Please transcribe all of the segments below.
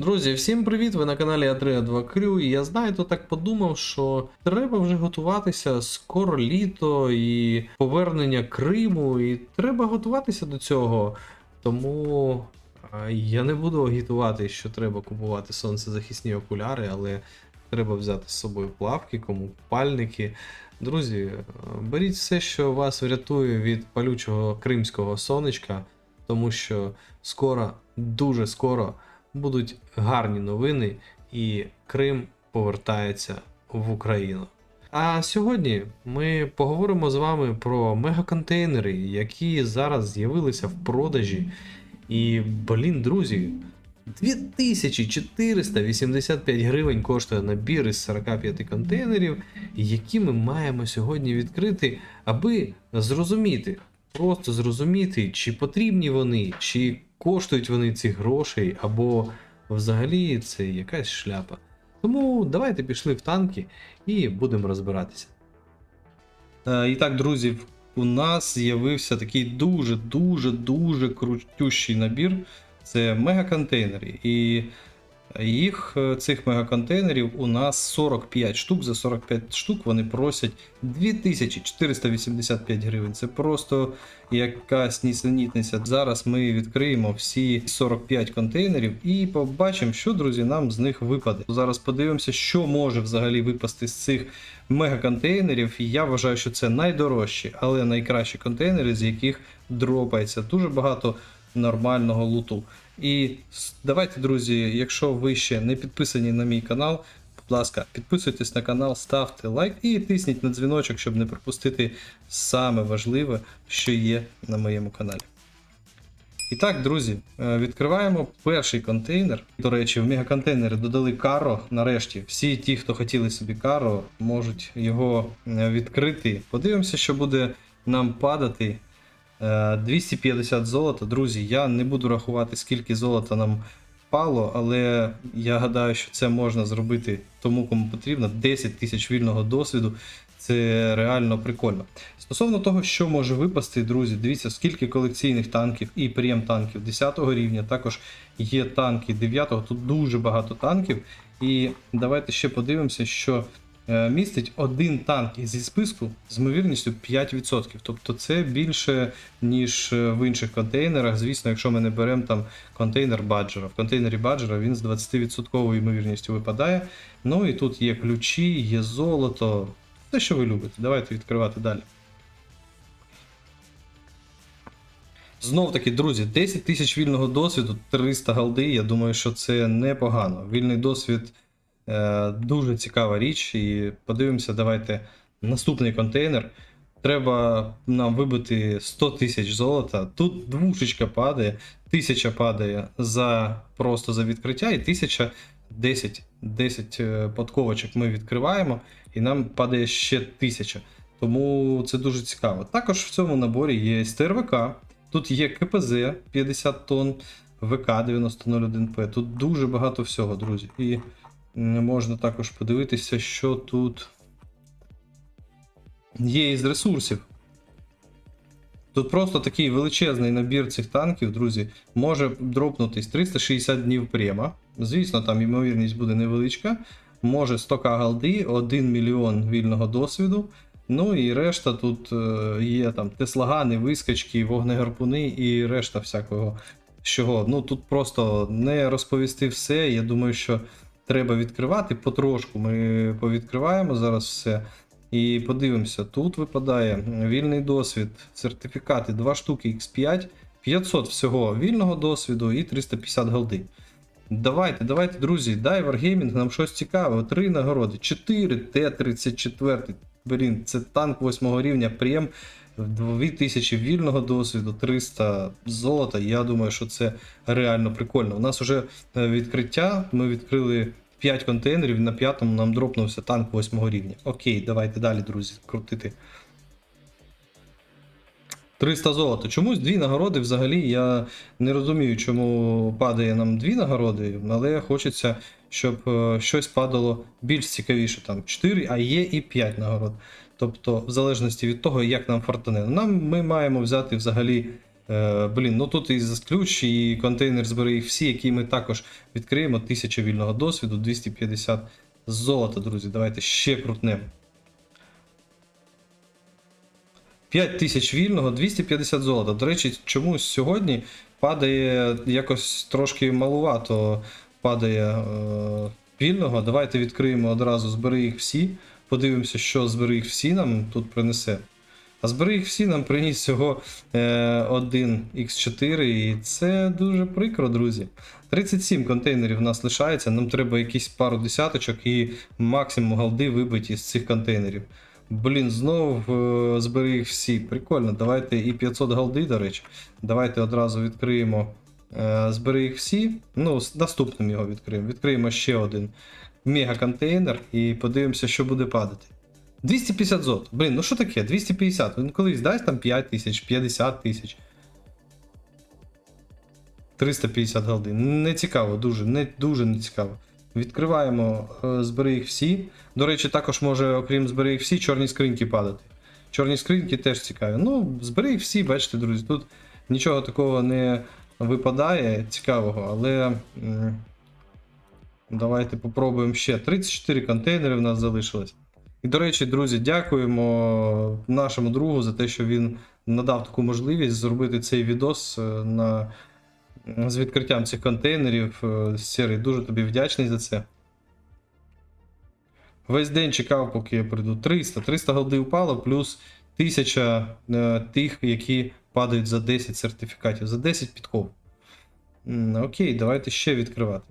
Друзі, всім привіт! Ви на каналі А3 2 Крю. І я знаєте, так подумав, що треба вже готуватися скоро літо і повернення Криму, і треба готуватися до цього. Тому я не буду агітувати, що треба купувати сонцезахисні окуляри, але треба взяти з собою плавки, кому купальники. Друзі, беріть все, що вас врятує від палючого кримського сонечка, тому що скоро, дуже скоро будуть гарні новини, і Крим повертається в Україну. А сьогодні ми поговоримо з вами про мегаконтейнери, які зараз з'явилися в продажі. І, блін, друзі, 2485 гривень коштує набір із 45 контейнерів, які ми маємо сьогодні відкрити, аби зрозуміти, просто зрозуміти, чи потрібні вони, чи коштують вони ці грошей, або взагалі це якась шляпа. Тому давайте пішли в танки і будемо розбиратися. Е, І так, друзі, у нас з'явився такий дуже-дуже дуже крутющий набір. Це мегаконтейнери. І їх, е, цих мегаконтейнерів, у нас 45 штук. За 45 штук вони просять 2485 гривень. Це просто якась нісенітниця. Зараз ми відкриємо всі 45 контейнерів і побачимо, що, друзі, нам з них випаде. Зараз подивимося, що може взагалі випасти з цих мегаконтейнерів. Я вважаю, що це найдорожчі, але найкращі контейнери, з яких дропається дуже багато нормального луту. І давайте, друзі, якщо ви ще не підписані на мій канал, будь ласка, підписуйтесь на канал, ставте лайк і тисніть на дзвіночок, щоб не пропустити саме важливе, що є на моєму каналі. І так, друзі, е, відкриваємо перший контейнер. До речі, в мегаконтейнери додали каро. Нарешті, всі ті, хто хотіли собі каро, можуть його е, відкрити. Подивимося, що буде нам падати. Е, 250 золота, друзі. Я не буду рахувати, скільки золота нам впало, але я гадаю, що це можна зробити тому, кому потрібно. 10 тисяч вільного досвіду. Це реально прикольно. Стосовно того, що може випасти, друзі, дивіться, скільки колекційних танків і прем танків 10 рівня, також є танки 9-го, тут дуже багато танків. І давайте ще подивимося, що е, містить один танк зі списку з ймовірністю 5%. Тобто це більше, ніж е, в інших контейнерах. Звісно, якщо ми не беремо там контейнер баджера. В контейнері баджера він з 20% ймовірністю випадає. Ну і тут є ключі, є золото. Те, що ви любите. Давайте відкривати далі. Знов таки, друзі, 10 тисяч вільного досвіду, 300 голди. Я думаю, що це непогано. Вільний досвід е, дуже цікава річ. І подивимося, давайте наступний контейнер. Треба нам вибити 100 тисяч золота. Тут двушечка падає, 1000 падає за просто за відкриття, і 1000 10, 10 е, подковочок ми відкриваємо, і нам падає ще 1000. Тому це дуже цікаво. Також в цьому наборі є СТРВК, тут є КПЗ 50 тонн, ВК 9001П. Тут дуже багато всього, друзі. І можна також подивитися, що тут є із ресурсів. Тут просто такий величезний набір цих танків, друзі, може дропнутись 360 днів према. Звісно, там ймовірність буде невеличка. Може 100к голди, 1 мільйон вільного досвіду. Ну і решта тут е, є там теслагани, вискочки, вогнегарпуни і решта всякого. Чого. Ну тут просто не розповісти все. Я думаю, що треба відкривати потрошку. Ми повідкриваємо зараз все. І подивимося, тут випадає вільний досвід, сертифікати 2 штуки X5, 500 всього вільного досвіду і 350 голди. Давайте, давайте, друзі, дай Wargaming нам щось цікаве. Три нагороди. 4 Т-34. Блін, це танк 8 рівня, прем 2000 вільного досвіду, 300 золота. Я думаю, що це реально прикольно. У нас вже е, відкриття. Ми відкрили 5 контейнерів, на п'ятому нам дропнувся танк 8 рівня. Окей, давайте далі, друзі, крутити. 300 золота. Чомусь дві нагороди взагалі. Я не розумію, чому падає нам дві нагороди, але хочеться, щоб е, щось падало більш цікавіше. Там 4, а є і 5 нагород. Тобто, в залежності від того, як нам фартане. Нам ми маємо взяти взагалі блін, ну тут і ключ, і контейнер збери їх всі, які ми також відкриємо. 1000 вільного досвіду, 250 золота, друзі. Давайте ще крутнемо. 5 тисяч вільного, 250 золота. До речі, чомусь сьогодні падає якось трошки малувато падає е, вільного. Давайте відкриємо одразу збери їх всі. Подивимося, що збери їх всі нам тут принесе. А збери їх всі нам приніс всього е, 1x4, і це дуже прикро, друзі. 37 контейнерів в нас лишається, нам треба якісь пару десяточок і максимум голди вибити з цих контейнерів. Блін, знов е, збери їх всі. Прикольно, давайте і 500 голди, до речі. Давайте одразу відкриємо. е, Збери їх всі. Ну, наступним його відкриємо. Відкриємо ще один мега-контейнер і подивимося, що буде падати. 250 золота. Блін, ну що таке? 250. Він колись дасть там 5 тисяч, 50 тисяч. 350 голди. Не цікаво, дуже, не, дуже не цікаво. Відкриваємо, е, збери їх всі. До речі, також може, окрім збери їх всі, чорні скриньки падати. Чорні скриньки теж цікаві. Ну, збери їх всі, бачите, друзі, тут нічого такого не випадає цікавого, але. Давайте попробуємо ще. 34 контейнери в нас залишилось. І, до речі, друзі, дякуємо нашому другу за те, що він надав таку можливість зробити цей відос е, на, з відкриттям цих контейнерів. Е, Сірий, дуже тобі вдячний за це. Весь день чекав, поки я прийду. 300. 300 голди впало, плюс 1000 е, тих, які падають за 10 сертифікатів, за 10 підков. Окей, давайте ще відкривати.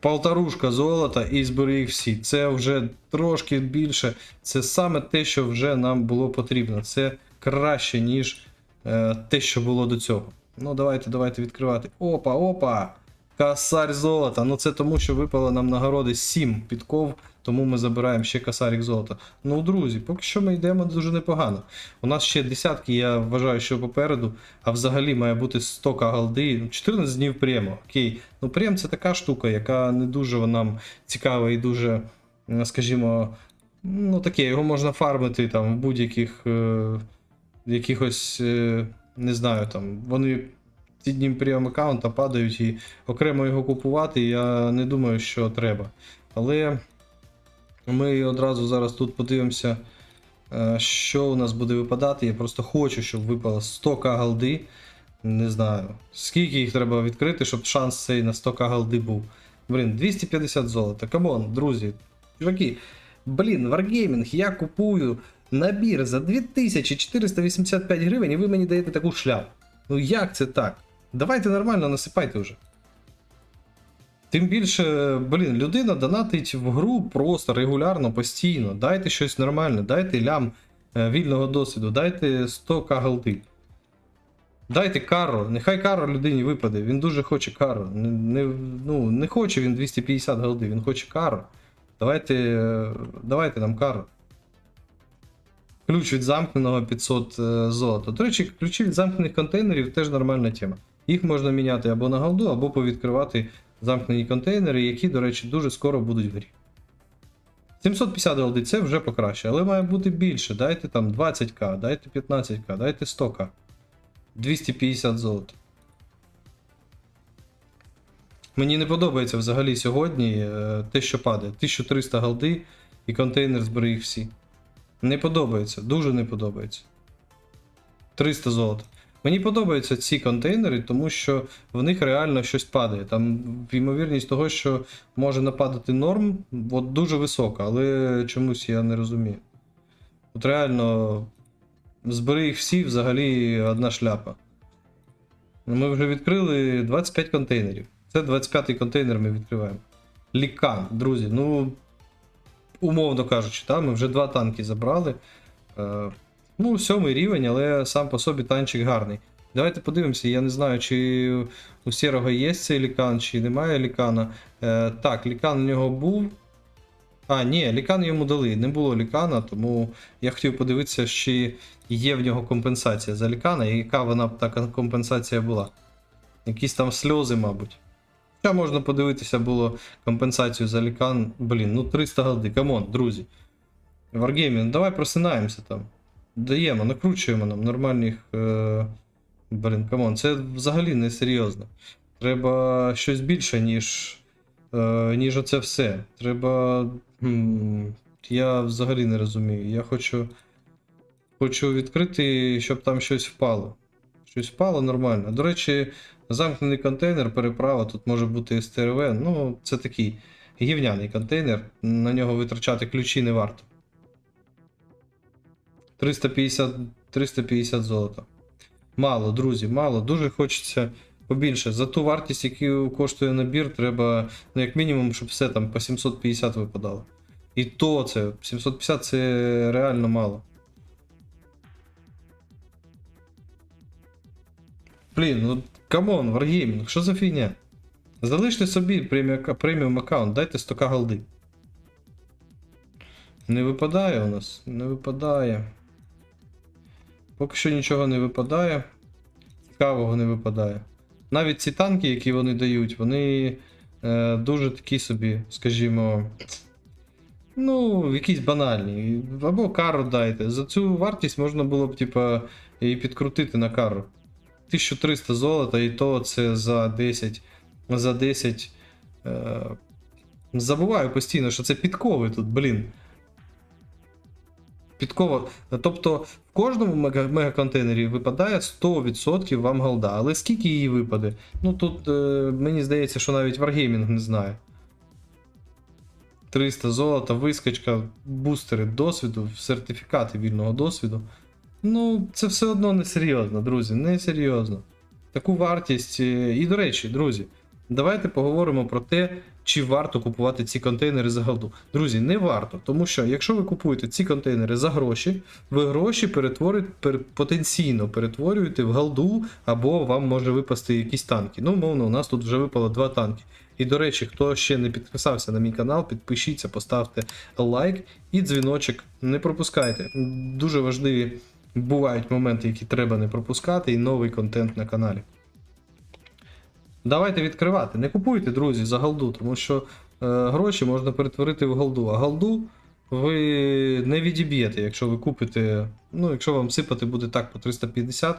Полторушка золота і збери всі. Це вже трошки більше. Це саме те, що вже нам було потрібно. Це краще, ніж е, те, що було до цього. Ну, давайте, давайте відкривати. Опа, опа! Косарь золота. Ну це тому, що випало нам нагороди 7 підков, тому ми забираємо ще косарик золота. Ну, друзі, поки що ми йдемо дуже непогано. У нас ще десятки, я вважаю, що попереду, а взагалі має бути 100 голди. 14 днів премо. Окей. Ну, прем це така штука, яка не дуже нам цікава і дуже, скажімо, ну таке, його можна фармити там в будь-яких е, якихось, е, не знаю, там, вони ці дні аккаунта падають і окремо його купувати, я не думаю, що треба. Але ми одразу зараз тут подивимося, е, що у нас буде випадати. Я просто хочу, щоб випало 100к голди. Не знаю, скільки їх треба відкрити, щоб шанс цей на 100к голди був. Блін, 250 золота. Камон, друзі. Чуваки, блін, Wargaming, я купую набір за 2485 гривень, і ви мені даєте таку шляпу. Ну як це так? Давайте нормально насипайте вже. Тим більше, блін, людина донатить в гру просто регулярно, постійно. Дайте щось нормальне, дайте лям е, вільного досвіду, дайте 100к голди. Дайте каро, нехай каро людині випаде. Він дуже хоче каро. Не, не, ну, не хоче він 250 голди, він хоче каро. Давайте, е, давайте нам каро. Ключ від замкненого 500 е, золота. До речі, ключі від замкнених контейнерів теж нормальна тема. Їх можна міняти або на голду, або повідкривати замкнені контейнери, які, до речі, дуже скоро будуть в грі. 750 голди це вже покраще, але має бути більше. Дайте там 20к, дайте 15к, дайте 100к. 250 золота. Мені не подобається взагалі сьогодні е, те, що падає. 1300 голди і контейнер збери їх всі. Не подобається, дуже не подобається. 300 золота. Мені подобаються ці контейнери, тому що в них реально щось падає. Там ймовірність того, що може нападати норм, от дуже висока, але чомусь я не розумію. От реально, збери їх всі взагалі одна шляпа. Ну, Ми вже відкрили 25 контейнерів. Це 25-й контейнер ми відкриваємо. Лікан, друзі, ну. Умовно кажучи, та, ми вже два танки забрали. Ну, сьомий рівень, але сам по собі танчик гарний. Давайте подивимося, я не знаю, чи у Сірого є цей лікан, чи немає лікана. Е, так, лікан у нього був. А, ні, лікан йому дали. Не було лікана, тому я хотів подивитися, чи є в нього компенсація за лікана, і яка вона б така компенсація була. Якісь там сльози, мабуть. Хоча можна подивитися було компенсацію за лікан. Блін, ну 300 голди, камон, друзі. Wargaming, давай просинаємося там. Даємо, накручуємо нам нормальних. Е... Блін, камон, це взагалі не серйозно. Треба щось більше, ніж, е... ніж оце все. Треба. Я взагалі не розумію. Я хочу. Хочу відкрити, щоб там щось впало. Щось впало нормально. До речі, замкнений контейнер, переправа, тут може бути СТРВ. Ну, це такий гівняний контейнер. На нього витрачати ключі не варто. 350, 350 золота. Мало, друзі, мало. Дуже хочеться побільше. За ту вартість, яку коштує набір, треба, ну, як мінімум, щоб все там по 750 випадало. І то це 750 це реально мало. Блін, ну камон, Wargaming, що за фігня? Залиште собі преміум, аккаунт, дайте 100к голди. Не випадає у нас? Не випадає. Поки що нічого не випадає. Цікавого не випадає. Навіть ці танки, які вони дають, вони е, дуже такі собі, скажімо. Ну, якісь банальні. Або кару дайте. За цю вартість можна було б, типа, і підкрутити на кару. 1300 золота, і то це за 10. За 10. Е, забуваю постійно, що це підкови тут, блін. Підкова. Тобто в кожному мегаконтейнері випадає 100% вам голда. Але скільки її випаде? Ну тут е, мені здається, що навіть Wargaming не знає. 300 золота, вискочка, бустери досвіду, сертифікати вільного досвіду. Ну, це все одно не серйозно, друзі, не серйозно. Таку вартість. е, І до речі, друзі, давайте поговоримо про те, чи варто купувати ці контейнери за голду. Друзі, не варто, тому що якщо ви купуєте ці контейнери за гроші, ви гроші перетворюєте, пер, потенційно перетворюєте в голду, або вам може випасти якісь танки. Ну, умовно, у нас тут вже випало два танки. І до речі, хто ще не підписався на мій канал, підпишіться, поставте лайк і дзвіночок. Не пропускайте. Дуже важливі бувають моменти, які треба не пропускати, і новий контент на каналі. Давайте відкривати. Не купуйте, друзі, за голду, тому що е, гроші можна перетворити в голду. А голду ви не відіб'єте, якщо ви купите. Ну, якщо вам сипати буде так по 350,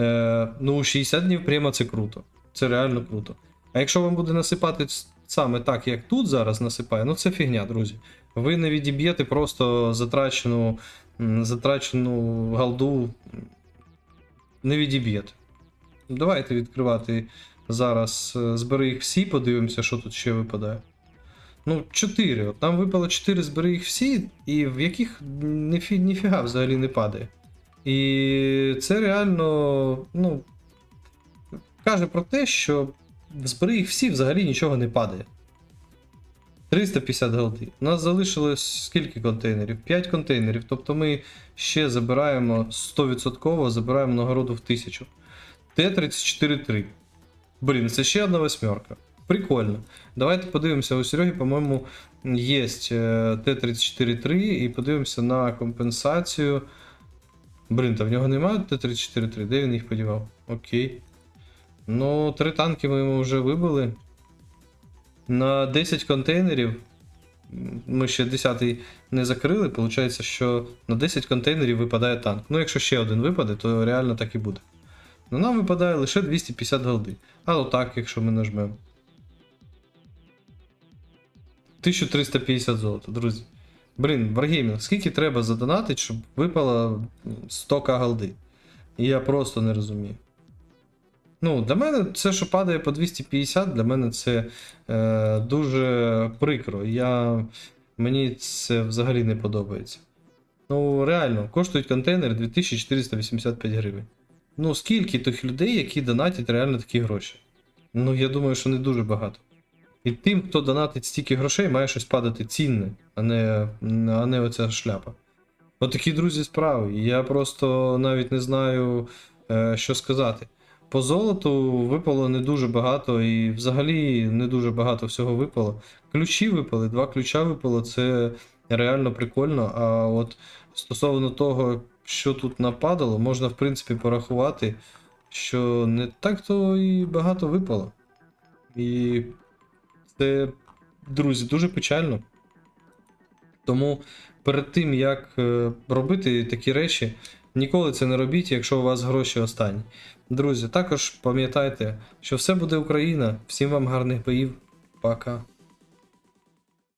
е, ну 60 днів прямо це круто. Це реально круто. А якщо вам буде насипати саме так, як тут зараз насипає, ну це фігня, друзі. Ви не відіб'єте просто затрачену, затрачену голду. Не відіб'єте. Давайте відкривати зараз. е, Збери їх всі, подивимося, що тут ще випадає. Ну, 4. От нам випало 4 збери їх всі, і в яких ніфі, ніфіга взагалі не падає. І це реально, ну, каже про те, що збери їх всі взагалі нічого не падає. 350 голди. У нас залишилось скільки контейнерів? 5 контейнерів. Тобто ми ще забираємо 100% забираємо нагороду в 1000. Т-34-3. Блін, це ще одна восьмерка. Прикольно. Давайте подивимося. У Сереги, по-моєму, є Т-34-3 і подивимося на компенсацію. Блін, та в нього немає Т-34-3. Де він їх подівав? Окей. Ну, три танки ми йому вже вибили. На 10 контейнерів. Ми ще 10 не закрили. Получається, що на 10 контейнерів випадає танк. Ну, якщо ще один випаде, то реально так і буде. Ну нам випадає лише 250 голди. А отак, якщо ми нажмемо. 1350 золота, друзі. Блін, Wargaming, скільки треба задонатити, щоб випало 100к голди? Я просто не розумію. Ну, для мене це, що падає по 250, для мене це е, дуже прикро. Я, мені це взагалі не подобається. Ну, реально, коштують контейнери 2485 гривень. Ну, скільки тих людей, які донатять реально такі гроші? Ну, я думаю, що не дуже багато. І тим, хто донатить стільки грошей, має щось падати цінне, а не, а не оця шляпа. Отакі, друзі, справи. Я просто навіть не знаю, е, що сказати. По золоту випало не дуже багато, і взагалі не дуже багато всього випало. Ключі випали, два ключа випало, це реально прикольно. А от стосовно того, що тут нападало, можна в принципі порахувати, що не так то і багато випало. І це, друзі, дуже печально. Тому перед тим як е, робити такі речі, ніколи це не робіть, якщо у вас гроші останні. Друзі, також пам'ятайте, що все буде Україна. Всім вам гарних боїв. Пока.